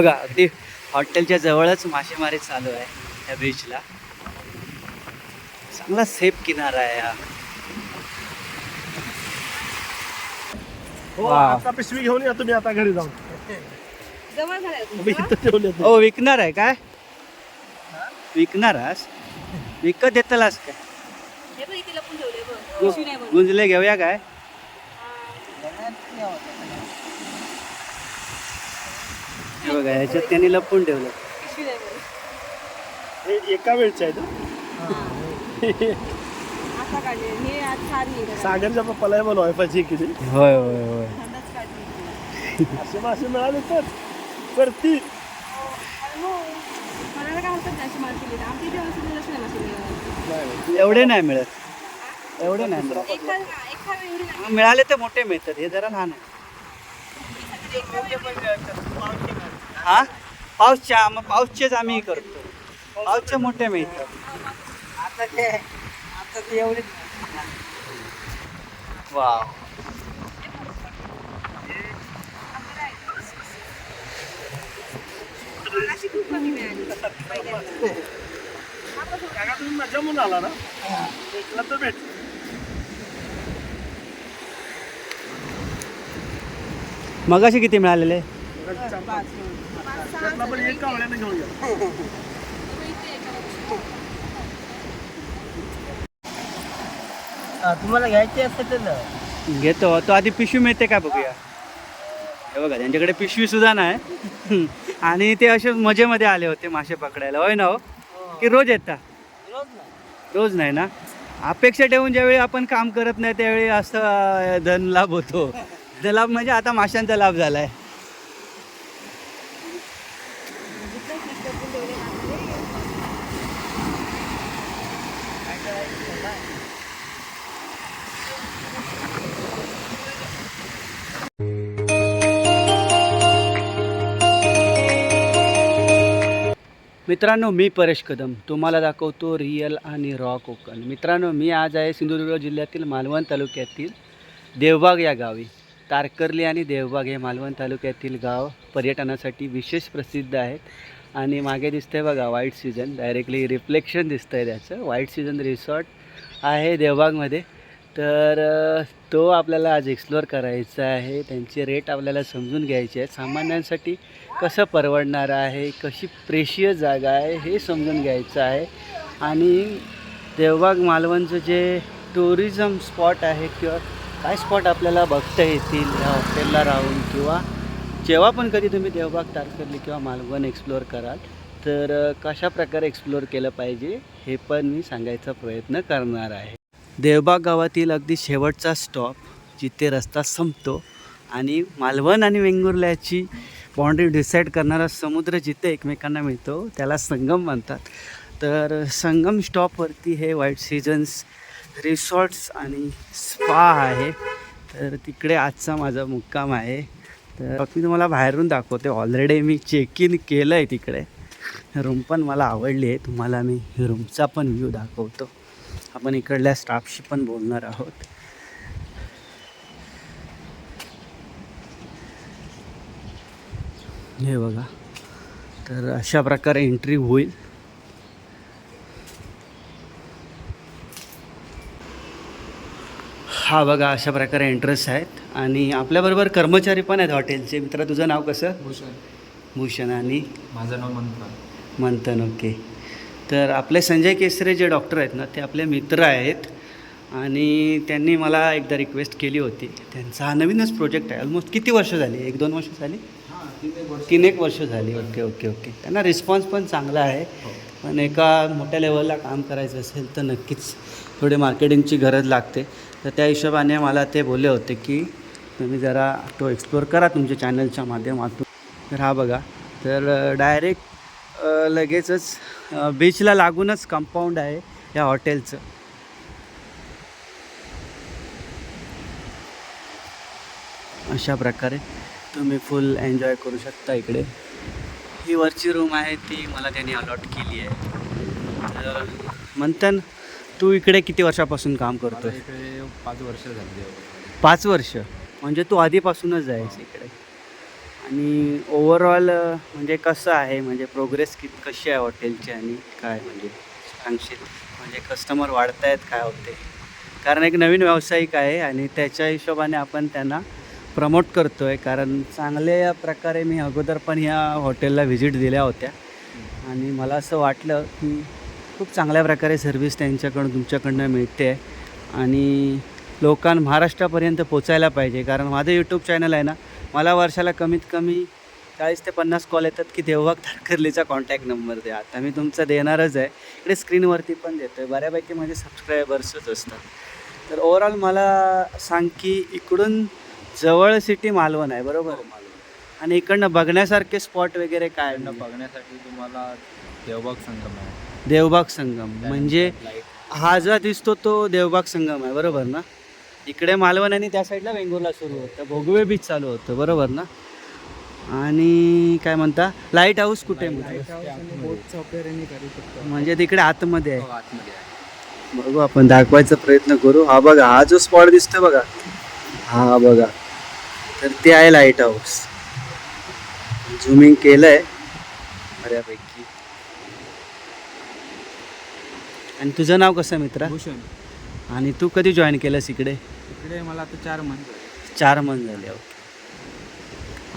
बघा अगदी हॉटेलच्या जवळच मासेमारी चालू आहे या बीचला चांगला सेफ किनारा आहे हा. हो वा. आता पिशवी घेऊन या तुम्ही आता घरी जाऊन. जवळ इथं ठेवली. हो विकणार आहे काय? विकणार आहेस विकत येतलास काय? हे बघ इथे लपून ठेवले बघ. पिशवी नाही म्हणून. गुंजले घेऊया काय? हे बघा ह्याच्यात त्यांनी लपून ठेवलं. हे एका वेळचे आहे हे? सागरच्या पप्पाला मला वायफायची किती? होय होय होय. असे मासे मिळाले तर करती हो. एवढे नाही मिळत. एवढे नाही मिळत. एका एका वेळी नाही. मिळाले तर मोठे मिळतात. हे जरा लहान आहे. हा? पाऊसच्या मग पाऊसचेच आम्ही करतो. पाऊसचे मोठे मिळतात आता ते आता ते एवढे वा म्हणून आला ना? भेटला तर भेट. मगाशी किती मिळालेले? त्यातला पण एक कावळ्यानं घेऊन या तुम्हाला घ्यायचे असेल तर घेतो. तो आधी पिशवी मिळते का बघूया? हे बघा त्यांच्याकडे पिशवी सुद्धा नाही. आणि ते असे मजेमध्ये आले होते मासे पकडायला. होय ना हो? की रोज येतात रोज नाही ना? अपेक्षा ठेवून ज्यावेळी आपण काम करत नाही त्यावेळी असं अं, धनलाभ होतो. धनलाभ म्हणजे आता माशांचा लाभ झालाय. मित्रांनो मी परेश कदम. तुम्हाला दाखवतो रियल आणि रॉ कोकण. मित्रांनो मी आज आहे सिंधुदुर्ग जिल्ह्यातील मालवण तालुक्यातील देवबाग या गावी. तारकर्ली आणि देवबाग हे मालवण तालुक्यातील गाव पर्यटनासाठी विशेष प्रसिद्ध आहेत. आणि मागे दिसतंय बघा व्हाईट सीझन डायरेक्टली रिफ्लेक्शन दिसतं आहे त्याचं. व्हाईट सीझन रिसॉर्ट आहे देवबागमध्ये. तर तो आपल्याला आज एक्सप्लोअर करायचा आहे. त्यांचे रेट आपल्याला समजून घ्यायचे आहेत. सामान्यांसाठी कसं परवडणार आहे? कशी प्रेशीय जागा आहे? हे समजून घ्यायचं आहे. आणि देवबाग मालवणचं जे टुरिझम स्पॉट आहे किंवा काय स्पॉट आपल्याला बघता येतील या हॉटेलला राहून किंवा जेव्हा पण कधी तुम्ही देवबाग तारकर्ली किंवा मालवण एक्सप्लोअर कराल तर कशा प्रकारे एक्सप्लोअर केलं पाहिजे हे पण मी सांगायचा प्रयत्न करणार आहे. देवबाग गावातील अगदी शेवटचा स्टॉप जिथे रस्ता संपतो आणि मालवण आणि वेंगुर्ल्याची बाउंड्री डिसाईड करणारा समुद्र जिथे एकमेकांना मिळतो त्याला संगम म्हणतात. तर संगम स्टॉपवरती हे व्हाईट सीझन्स रिसॉर्ट्स आणि स्पा आहे. तर तिकडे आजचा माझा मुक्काम आहे. तर मी तुम्हाला बाहेरून दाखवते. ऑलरेडी मी चेक इन केलं आहे तिकडे. रूम पण मला आवडली आहे. तुम्हाला मी रूमचा पण व्ह्यू दाखवतो. आपण इकडल्या स्टाफशी पण बोलणार आहोत. हे बघा. तर अशा प्रकारे एंट्री होईल. हा बघा अशा प्रकारे एंट्रन्स आहेत. आणि आपल्याबरोबर कर्मचारी पण आहेत हॉटेलचे. मित्र तुझं नाव कसं? भूषण. भूषण. आणि? माझं नाव मंथन. मंथन ओके. तर आपले संजय केसरे जे डॉक्टर आहेत ना ते आपले मित्र आहेत. आणि त्यांनी मला एकदा रिक्वेस्ट केली होती. त्यांचा हा नवीनच प्रोजेक्ट आहे. ऑलमोस्ट किती वर्ष झाली? एक दोन वर्ष झाली? तीन एक वर्ष तीन एक वर्ष झाली. ओके ओके ओके त्यांना रिस्पॉन्स पण चांगला आहे. पण एका मोठ्या लेवलला काम करायचं असेल तर नक्कीच थोडे मार्केटिंगची गरज लागते. तर त्या हिशोबाने मला ते बोलले होते की तुम्ही जरा तो एक्सप्लोअर करा तुमच्या चॅनलच्या माध्यमातून. तर हा बघा. तर डायरेक्ट लगेचच बीचला लागूनच कंपाऊंड आहे या हॉटेलचं अशा प्रकारे तुम्ही फुल एन्जॉय करू शकता इकडे. ही वरची रूम आहे ती मला त्यांनी अलॉट केली आहे. तर तू इकडे किती वर्षापासून काम मला करतोय इकडे पाच वर्ष झाली. पाच वर्ष? म्हणजे तू आधीपासूनच आहेस इकडे. आणि ओव्हरऑल म्हणजे कसं आहे? म्हणजे प्रोग्रेस कित कशी आहे हॉटेलची आणि काय म्हणजे? सांगशील? म्हणजे कस्टमर वाढत आहेत काय होते? कारण एक नवीन व्यावसायिक आहे आणि त्याच्या हिशोबाने आपण त्यांना प्रमोट करतो आहे कारण चांगल्या प्रकारे मी अगोदर पण ह्या हॉटेलला व्हिजिट दिल्या होत्या. आणि मला असं वाटलं की खूप चांगल्या प्रकारे सर्व्हिस त्यांच्याकडून तुमच्याकडनं मिळते. आहे आणि लोकां महाराष्ट्रापर्यंत पोचायला पाहिजे. कारण माझं यूट्यूब चॅनल आहे ना मला वर्षाला कमीत कमी चाळीस ते पन्नास कॉल येतात की देवबाग तारकर्लीचा कॉन्टॅक्ट नंबर द्या. आता मी तुमचा देणारच आहे. इकडे स्क्रीनवरती पण देतो आहे बऱ्यापैकी माझे सबस्क्रायबर्सच असतात. तर ओव्हरऑल मला सांग की इकडून जवळ सिटी मालवण आहे बरोबर? आणि इकडनं बघण्यासारखे स्पॉट वगैरे काय बघण्यासाठी तुम्हाला देवबाग संगम आहे. देवबाग संगम. म्हणजे हा जो दिसतो तो देवबाग संगम आहे बरोबर ना? इकडे मालवण आणि त्या साईडला वेंगुर्ला सुरू होतं. भोगवे बीच चालू होतं बरोबर ना? आणि काय म्हणता? लाइट हाऊस कुठे म्हणजे तिकडे आतमध्ये आहे. हो, आतमध्ये आहे. बघू आपण दाखवायचा प्रयत्न करू. हा बघा हा जो स्पॉट दिसतो बघा. हा बघा. तर ते आहे लाइट हाऊस झुमिंग केलंय. बऱ्यापैकी. आणि तुझं नाव कसं मित्रा? भूषण. आणि तू कधी जॉईन केलंस इकडे? इकडे मला आता चार मंथ चार मंथ झाले ओके.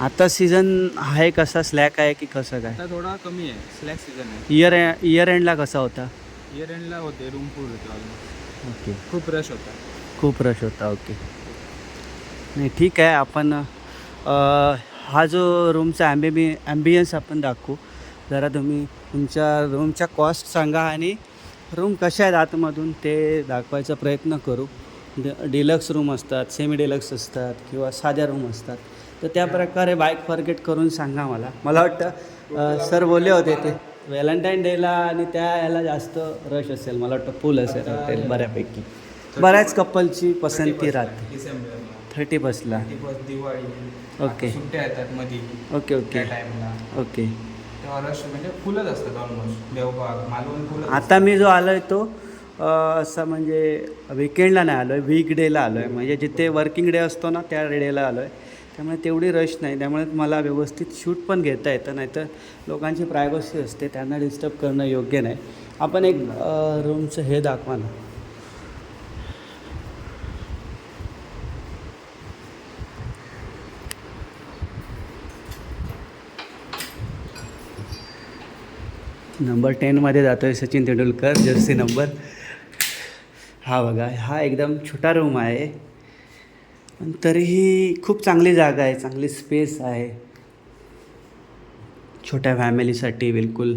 आता सीझन आहे कसा? स्लॅक आहे की कसं काय? आता थोडा कमी आहे. स्लॅक सीझन आहे. इयर इयर एंडला कसा होता? इयर एंडला होते. रूम फुल होते ऑलमोस्ट ओके. खूप रश होता. खूप रश होता ओके. नाही ठीक आहे. आपण हा जो रूमचा ॲम्बिबी ॲम्बियन्स आपण दाखवू. जरा तुम्ही तुमच्या रूमच्या कॉस्ट सांगा आणि रूम कशा आहेत आतमधून ते दाखवायचा प्रयत्न करू. ड डिलक्स रूम असतात सेमी डिलक्स असतात किंवा साध्या रूम असतात. तर त्या प्रकारे बाईक फॉरगेट करून सांगा मला. मला वाटतं सर बोलले होते ते व्हॅलेंटाईन डेला आणि त्या याला जास्त रश असेल. मला वाटतं फुल असेल हॉटेल बऱ्यापैकी. बऱ्याच कपलची पसंती राहते. थर्टी बसला ओके ओके ओके ओके तेव्हा रश म्हणजे फुलच असतात ऑलमोस्ट देवबाग मालवण फुलच आता मी जो आलो आहे तो असा म्हणजे विकेंडला नाही आलो आहे वीक डेला आलो आहे म्हणजे जिथे वर्किंग डे असतो ना त्या डेला आलो आहे त्यामुळे तेवढी रश नाही. त्यामुळे मला व्यवस्थित शूट पण घेता येतं नाहीतर लोकांची प्रायव्हसी असते त्यांना डिस्टर्ब करणं योग्य नाही. आपण एक रूमचं हे दाखवा ना. नंबर टेनमध्ये जातो आहे सचिन तेंडुलकर जर्सी नंबर हा बघा हा एकदम छोटा रूम आहे. पण तरीही खूप चांगली जागा आहे चांगली स्पेस आहे. छोट्या फॅमिलीसाठी बिलकुल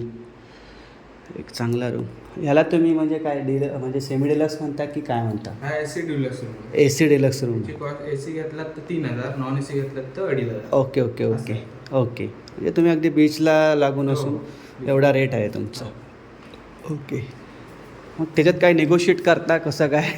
एक चांगला रूम ह्याला तुम्ही म्हणजे काय डिल म्हणजे सेमी डिलक्स म्हणता की काय म्हणता? हा A C deluxe room A C deluxe room A C घेतलात तर तीन हजार नॉन ए सी घेतलात तर अडीच हजार. ओके ओके ओके ओके म्हणजे तुम्ही अगदी बीचला लागून असून एवढा रेट आहे तुमचा. ओके मग त्याच्यात काय निगोशिएट करता कसं काय?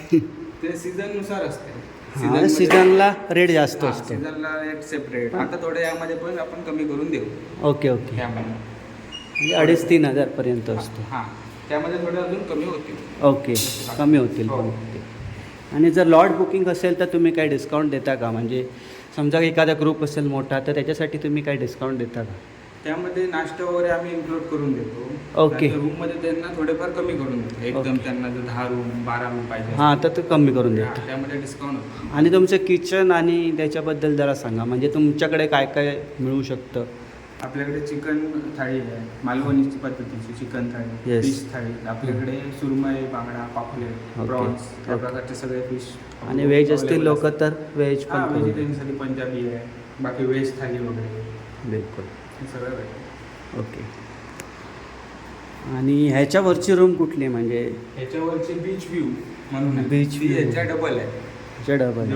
ते सीझननुसार असते. हा सीझनला रेट जास्त असतो. सीझनला रेट सेपरेट आता थोडं यामध्ये पण आपण कमी करून देऊ. Okay okay. म्हणजे अडीच तीन हजारपर्यंत असतो. हां. त्यामध्ये थोडं अजून कमी होतील. ओके कमी होतील ओके आणि जर लॉट बुकिंग असेल तर तुम्ही काही डिस्काउंट देता का? म्हणजे समजा एखादा ग्रुप असेल मोठा तर त्याच्यासाठी तुम्ही काही डिस्काउंट देता का? त्यामध्ये नाश्ता वगैरे आम्ही इन्क्लूड करून देतो. Okay. रूममध्ये त्यांना थोडेफार कमी करून देतो. एकदम. त्यांना जर दहा रूम बारा रूम पाहिजे हां तर ते कमी करून देतो त्यामध्ये डिस्काउंट होतो. आणि तुमचं किचन आणि त्याच्याबद्दल जरा सांगा. म्हणजे तुमच्याकडे काय काय मिळू शकतं? आपल्याकडे चिकन थाळी आहे. मालवणी पद्धतीची चिकन थाळी. फिश थाळी. आपल्याकडे सुरमई बांगडा पापलेट. प्रॉन्स या. प्रकारचे सगळे फिश आणि व्हेज असतील लोक तर व्हेज पण. व्हेजिटेरियनसाठी पंजाबी आहे. बाकी व्हेज थाळी वगैरे. बिलकुल. सगळं भेटेल. ओके. आणि ह्याच्यावरची रूम कुठली म्हणजे ह्याच्यावरचे बीच व्ह्यू म्हणून ती view. ह्याच्या डबल आहे. ह्याच्या डबल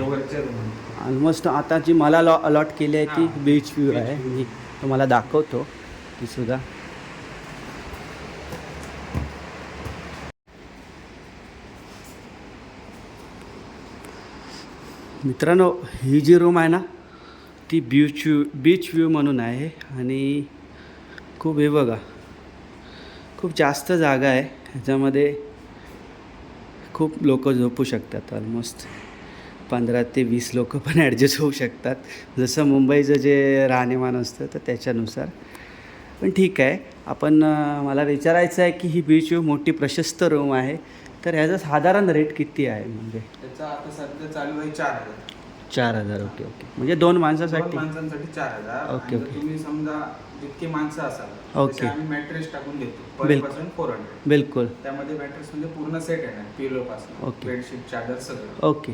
ऑलमोस्ट आता जी मला लॉ अलॉट केली आहे ती. बीच व्ह्यू आहे. मी तुम्हाला दाखवतो. ती सुद्धा. मित्रांनो ही जी रूम आहे ना ती बीच व्ह्यू बीच व्ह्यू म्हणून आहे. आणि खूप हे बघा खूप जास्त जागा आहे. ह्याच्यामध्ये खूप लोक झोपू शकतात ऑलमोस्ट पंधरा ते वीस लोक पण ॲडजस्ट होऊ शकतात. जसं मुंबईचं जे राहणीमान असतं तर त्याच्यानुसार. पण ठीक आहे. आपण मला विचारायचं आहे की ही बीच व्यू मोठी प्रशस्त रूम आहे. तर ह्याचा साधारण रेट किती आहे म्हणजे? त्याचा आता सध्या चालू आहे चार हजार. चार हजार ओके ओके. म्हणजे दोन दोन माणसासाठी माणसांसाठी चार हजार. ओके, आणि जर ओके. तुम्ही समजा जितकी माणसं असाल ओके. तसे आम्ही मॅट्रेस टाकून देतो पर बिलकुल. पर्सन फोर हंड्रेड बिलकुल. त्यामध्ये मॅट्रेस म्हणजे पूर्ण सेट येणार पिलो पासून ओके. बेडशीट चादर सगळं. ओके.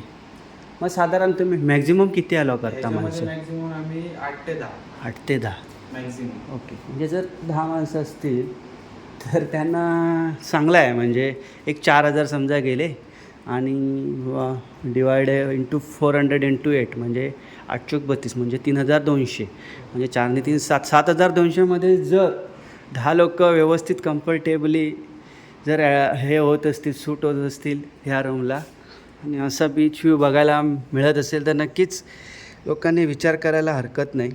मग साधारण तुम्ही मॅक्झिमम किती अलाव करता माणसं? मॅक्झिमम आम्ही आठ ते दहा. आठ ते दहा. Maximum okay. म्हणजे जर दहा माणसं असतील तर त्यांना चांगलं आहे. म्हणजे एक चार हजार समजा गेले आणि divide into four hundred into eight म्हणजे आठशे बत्तीस म्हणजे तीन हजार दोनशे. म्हणजे चारने तीन सात सात हजार दोनशेमध्ये जर दहा लोक व्यवस्थित कम्फर्टेबली जर हे होत असतील सूट होत असतील ह्या रूमला आणि असा बीच व्ह्यू बघायला मिळत असेल तर नक्कीच लोकांनी विचार करायला हरकत नाही.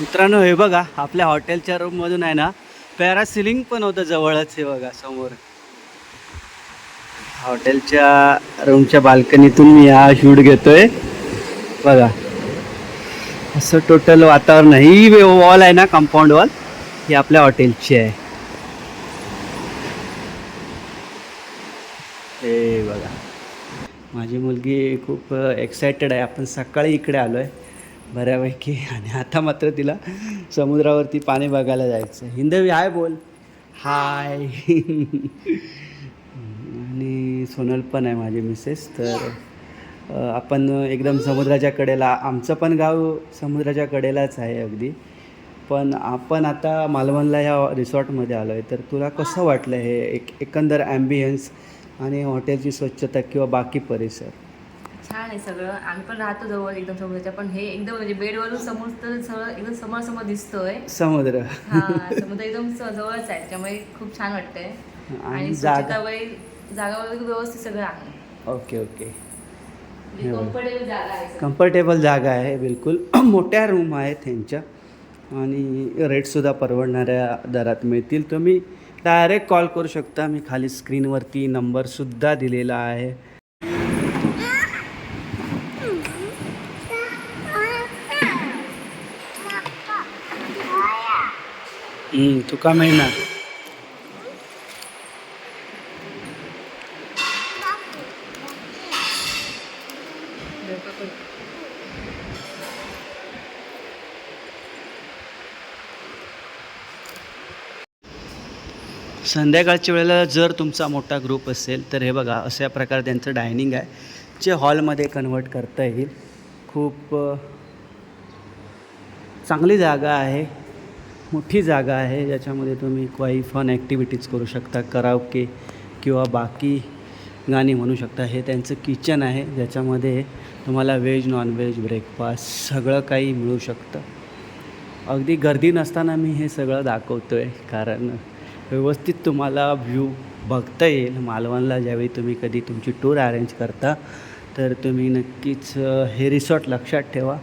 मित्रांनो हे बघा आपल्या हॉटेलच्या रूममधून आहे ना पॅरासिलिंग पण होतं जवळच हे बघा समोर. हॉटेलच्या रूमच्या बाल्कनीतून मी हा शूट घेतोय. बघा. असं टोटल वातावरण आहे. ही वॉल आहे ना कंपाऊंड वॉल ही आपल्या हॉटेलची आहे. हे बघा. माझी मुलगी खूप एक्सायटेड आहे. आपण सकाळी इकडे आलो आहे बऱ्यापैकी. आणि आता मात्र तिला समुद्रावरती पाणी बघायला जायचं. हिंदवी हाय बोल. हाय. आणि सोनल पण आहे माझी मिसेस तर आपण एकदम समुद्राच्या कडेला आमचं पण गाव समुद्राच्या कडेलाच आहे अगदी. पण आपण आता मालवणला ह्या रिसॉर्टमध्ये आलो आहे तर तुला कसं वाटलं हे एक एकंदर ॲम्बियन्स आणि हॉटेलची स्वच्छता किंवा बाकी परिसर? छान आहे सगळं. आम्ही पण राहतो जवळ एकदम समुद्राच्या पण हे एकदम म्हणजे बेडवरून समुद्र सगळं एकदम समोर समोर दिसतोय. समुद्र. हा समुद्र एकदम स- जवळच आहे त्यामुळे खूप छान वाटतंय. आणि आणि जागा? स्वच्छता वगैरे जागा वगैरे व्यवस्थित सगळं आहे. Okay okay. हे बघ. कम्फर्टेबल जागा आहे सगळं. कम्फर्टेबल जागा आहे बिलकुल. मोठ्या रूम आहेत त्यांच्या आणि रेटसुद्धा परवडणाऱ्या दरात मिळतील. तुम्ही डायरेक्ट कॉल करू शकता. मी खाली स्क्रीनवरती नंबरसुद्धा दिलेला आहे. हम्म, तुका मिळणार संध्याकाळच्या वेळेला जर तुमचा मोठा ग्रुप असेल तर हे बघा अशा प्रकारे त्यांचं डायनिंग आहे जे हॉलमध्ये कन्वर्ट करता येईल. खूप चांगली जागा आहे. मोठी जागा आहे ज्याच्यामध्ये तुम्ही काही फन ॲक्टिव्हिटीज करू शकता करावके किंवा बाकी गाणी म्हणू शकता. हे त्यांचं किचन आहे ज्याच्यामध्ये तुम्हाला व्हेज नॉनव्हेज ब्रेकफास्ट सगळं काही मिळू शकतं. अगदी गर्दी नसताना मी हे सगळं दाखवतो आहे कारण व्यवस्थित तुम्हाला व्ह्यू बघता येईल. मालवणला ज्यावेळी तुम्ही कधी तुमची टूर अरेंज करता तर तुम्ही नक्कीच हे रिसॉर्ट लक्षात ठेवा.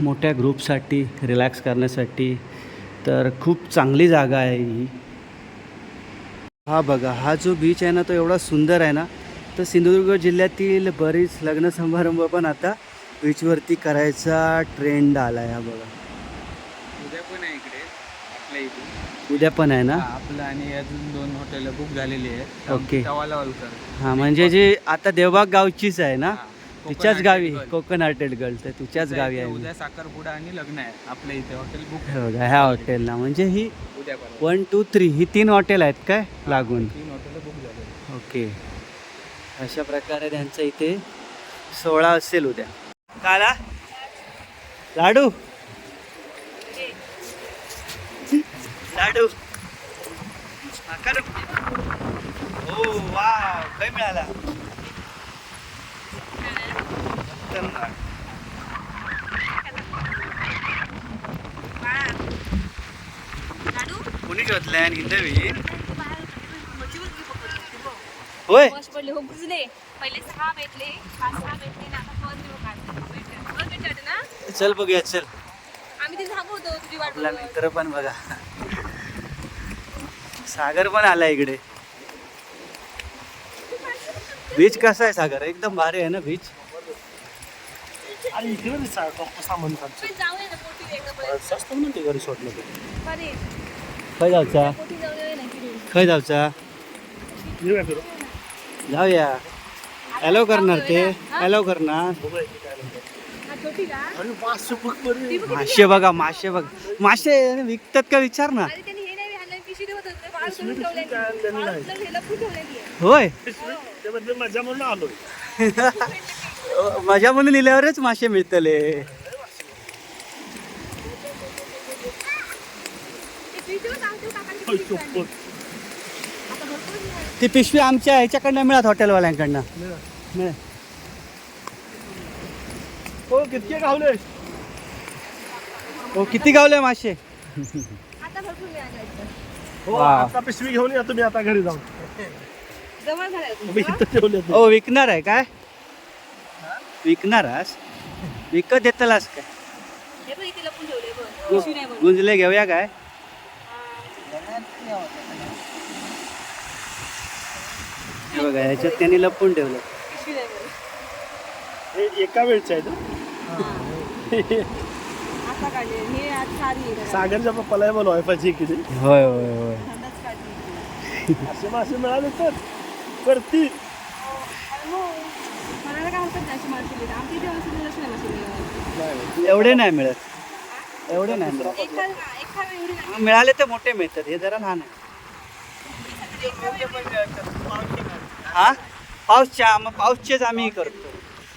मोठ्या ग्रुपसाठी रिलॅक्स करण्यासाठी तर खूप चांगली जागा आहे ही. हा बघा हा जो बीच आहे ना तो एवढा सुंदर आहे ना तर सिंधुदुर्ग जिल्ह्यातील बरीच लग्न समारंभ पण आता बीचवरती करायचा ट्रेंड आला आहे हा बघा. उद्या पण आहे इकडे आपल्या इथे उद्या पण आहे ना? आपलं आणि अजून दोन हॉटेल बुक झालेली आहेत. ओके. हां म्हणजे जे आता देवबाग गावचीच आहे ना? तिच्याच गावी. कोकण हार्टेड गर्ल तर तिच्याच गावी आहे उद्या साखरपुडा आणि लग्न आहे आपल्या इथे हॉटेल बुक हे बघा ह्या हॉटेलला म्हणजे ही वन टू थ्री ही तीन हॉटेल आहेत काय? लागून. तीन हॉटेल बुक झाले ओके. अशा प्रकारे त्यांचं इथे सोहळा असेल उद्या. काला? लाडू? लाडू? हो वा काय मिळाला. उत्तम. कोणी शोधलंय आणि हिंदवी होय. बस पडले हो बुजले. पहिले सहा भेटले. पाच सहा भेटले ना आता पण देऊ काय पण भेटले ना? चल बघूया चल. आम्ही ते सांगू होतो तुझी वाट आपला. मित्र पण बघा. सागर पण आला इकडे. बीच कसा आहे सागर? एकदम भारी आहे ना बीच? आणि इकडे सामान स्वस्त घरी सोडलं ते. बरे खय किती खय फिरू. जाऊया. हॅलो करणार ते? हॅलो करणार. हा. मासे बघा मासे बघ मासे विकतात का विचार ना? अरे होय. ते मजा म्हणून आलोय. मजा म्हणून लिहिल्यावरच मासे मिळतले. ते पिशवी आमच्या ह्याच्याकडनं मिळत हॉटेलवाल्यांकडनं. मिळत हो कितके गावले? हो किती गावले मासे. हो. आता पिशवी घेऊन या तुम्ही आता घरी जाऊन. हो विकणार आहे काय? विकणार आहेस विकत देतलास काय? हे बघ इथे लपून ठेवले बघ. पिशवी नाही बघ गुंजले घेऊया काय? हे बघा ह्याच्यात त्यांनी लपून ठेवलं पिशवी नाही बघ हे एका वेळचे आहे ना? आता काढले. हे आज सारी आहे सागरच्या पप्पाला बोल वायफायची किती होय होय होय. काढली. असे मासे मिळाले तर करती आमच्या इथे एवढे नाही मिळत. एवढे नाही मिळत. एवढी नाही. हा, मिळाले तर मोठे मिळतात. हे जरा लहान आहे. हा? पाऊसच्या मग पाऊसचेच आम्ही करतो.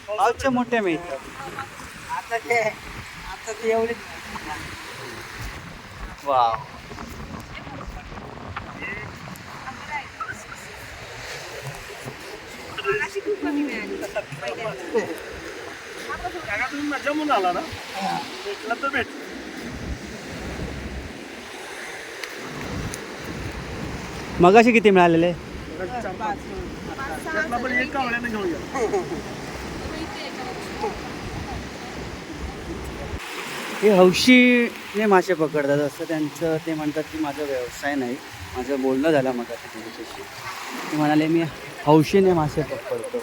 पाऊसचे मोठे मिळतात. आता ते आता ते एवढे वा अशी खूप कमी मिळाली पहिल्यांदा. काका तुम्ही मजा म्हणून आला ना भेटला तर भेट मगाशी किती मिळालेले त्यातला पण एक कावळ्याने हे हौशीने मासे पकडतात असं त्यांचं ते म्हणतात की माझा व्यवसाय नाही माझं बोलणं झालं मग त्यांच्याशी ते म्हणाले मी हौशीने मासे पकडतो.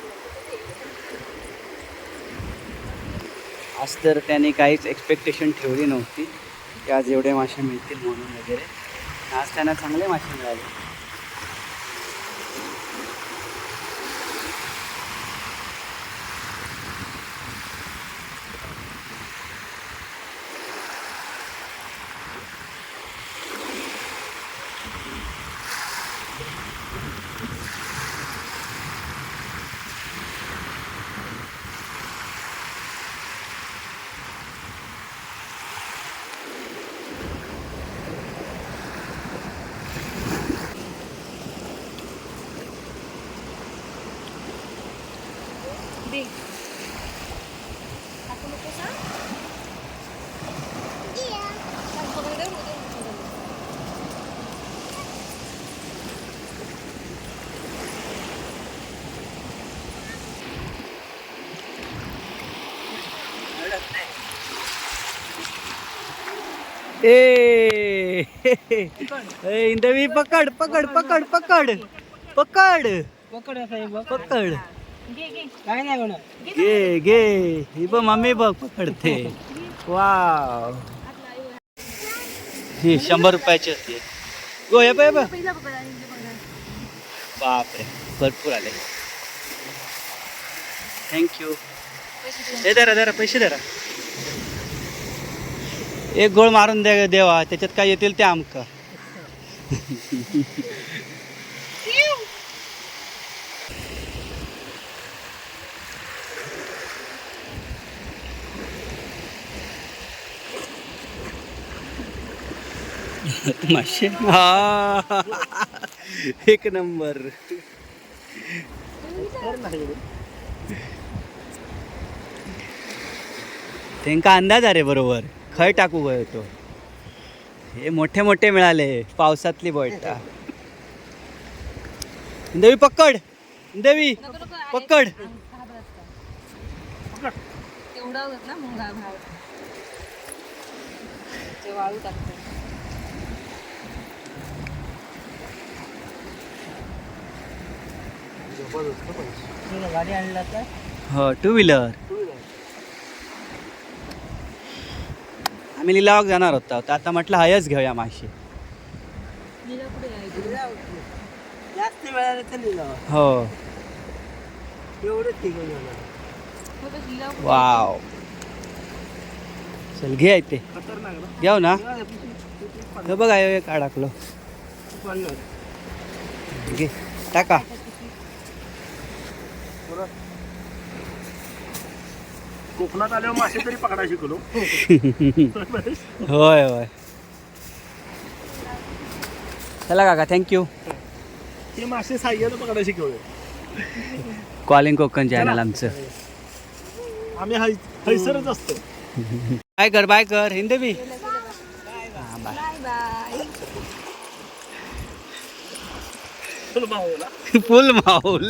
आज तर त्याने काहीच एक्सपेक्टेशन ठेवली नव्हती की आज एवढे मासे मिळतील म्हणून वगैरे. आज त्यांना चांगले मासे मिळाले. ए. इंदवी पकड पकड पकड पकड. पकड. पकड हे पकड. घे, घे. काय नाही म्हणत घे घे. ही बघ मम्मी बघ पकडते. वाव. ही शंभर रुपयाची असते. गो हे बघ. बापरे भरपूर आले. थँक्यू. हे धरा धरा पैसे धरा. एक गोळ मारून दे देवा त्याच्यात काय येतील ते आमका. मासे हा. एक नंबर. त्यांका अंदाज आहे बरोबर. खय टाकू गयो तो हे मोठे मोठे मिळाले पावसातली बोयटा देवी पकड देवी. पकड घाबरत का? तेवढा होत ना मग घा- घाब. ते वाळू टाकतो तुला गाडी आणला तर हो टू व्हीलर आम्ही लिलावाक जाणार होतो. तर आता म्हटलं हायच घेऊया मासे जास्त वेळाने तर लिहिलं हो. एवढंच ठीक आहे वाव. चल घे ते. घेऊ ना. हे बघा हे काय टाकलो. घे. टाका. कोकणात आल्यावर मासे तरी पकडायला शिकलो होय होय. चला काका थँक्यू ते मासे साह्यानं पकडायला शिकवले कॉलिंग कोकण चॅनल आमचं. आम्ही हैसरच असतो. बाय कर बाय कर हिंदी बी. चल भाऊ ना फुल माऊल